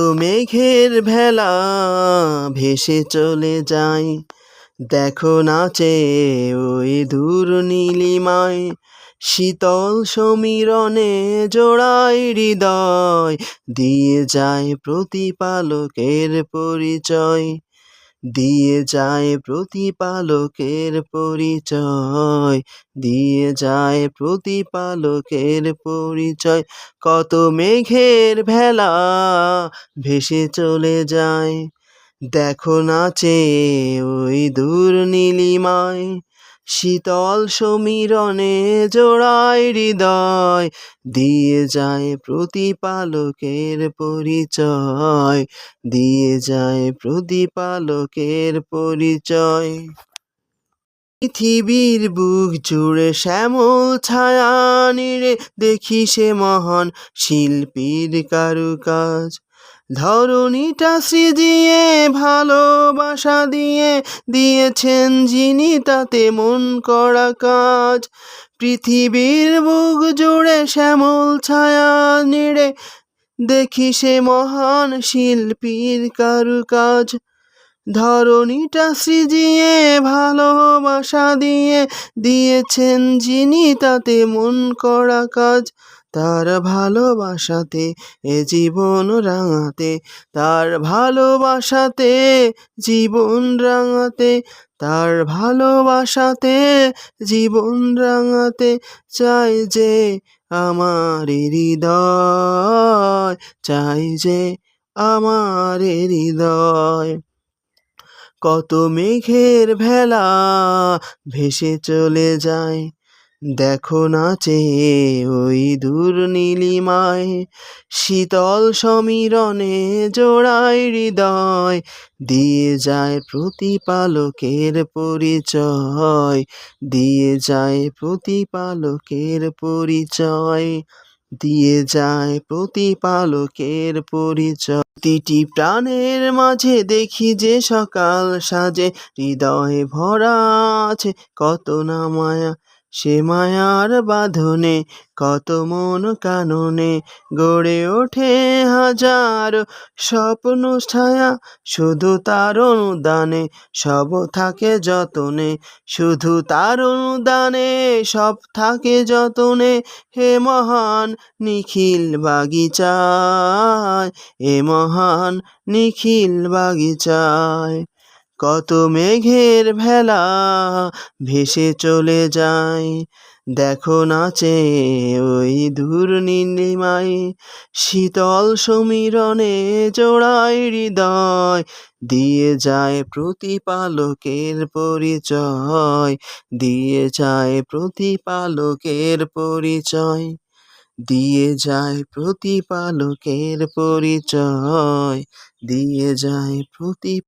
মেঘের ভেলা ভেসে চলে যায়। দেখো নাচে ওই দূর নীলিমায়, শীতল সমীরণে জোড়ায় হৃদয়, দিয়ে যায় প্রতিপালকের পরিচয়। দিয়ে যায় প্রতিপালকের পরিচয়, দিয়ে যায় প্রতিপালকের পরিচয়। কত মেঘের ভেলা ভেসে চলে যায়। দেখো নাচে ওই দূর নীলিমায়। শীতল সমীরণে জোড়ায় হৃদয়, দিয়ে যায় প্রতিপালকের পরিচয়, দিয়ে যায় প্রতিপালকের পরিচয়। পৃথিবীর বুক জুড়ে শ্যামল ছায়া নিড়ে দেখি সে মহান শিল্পীর কারুকাজ। ধরণীটা সৃজিয়ে, ভালোবাসা দিয়ে দিয়েছেন যিনি তাতে মন করা কাজ। পৃথিবীর বুক জুড়ে শ্যামল ছায়া নিড়ে দেখি সে মহান শিল্পীর কারুকাজ। ধরণীটা সৃজিয়ে, ভালোবাসা দিয়ে দিয়েছেন যিনি তাতে মন করা কাজ। তার ভালোবাসাতে, এ জীবন রাঙাতে, তার ভালোবাসাতে, জীবন রাঙাতে, তার ভালোবাসাতে, জীবন রাঙাতে চাই যে আমার হৃদয়, চাই যে আমার হৃদয়। কত মেঘের ভেলা ভেসে চলে যায় দেখো নাচে ওই দূর নীলিমায়, শীতল সমীরণে জোড়ায় হৃদয়, দিয়ে যায় প্রতিপালকের পরিচয়, দিয়ে যায় প্রতিপালকের পরিচয়, দিয়ে যায় প্রতিপালকের পরিচয়। প্রতিটি প্রাণের মাঝে দেখি যে সকাল সাজে, হৃদয়ে ভরা আছে কত না মায়া সে মায়ার বাঁধনে, কত মন কাননে গড়ে ওঠে হাজার স্বপ্ন ছায়া, শুধু তার অনুদানে সব থাকে যতনে, শুধু তার অনুদানে সব থাকে যতনে, হে মহান নিখিল বাগিচায় এ মহান নিখিল বাগিচায়। কত মেঘের ভেলা ভেসে চলে যায়। দেখো নাচে ওই দূর নীলিমায়, শীতল সমীরণে জোড়ায় হৃদয়, দিয়ে যায় প্রতিপালকের পরিচয়, দিয়ে যায় প্রতিপালকের পরিচয়, দিয়ে যায় প্রতিপালকের পরিচয়, দিয়ে যায় প্রতি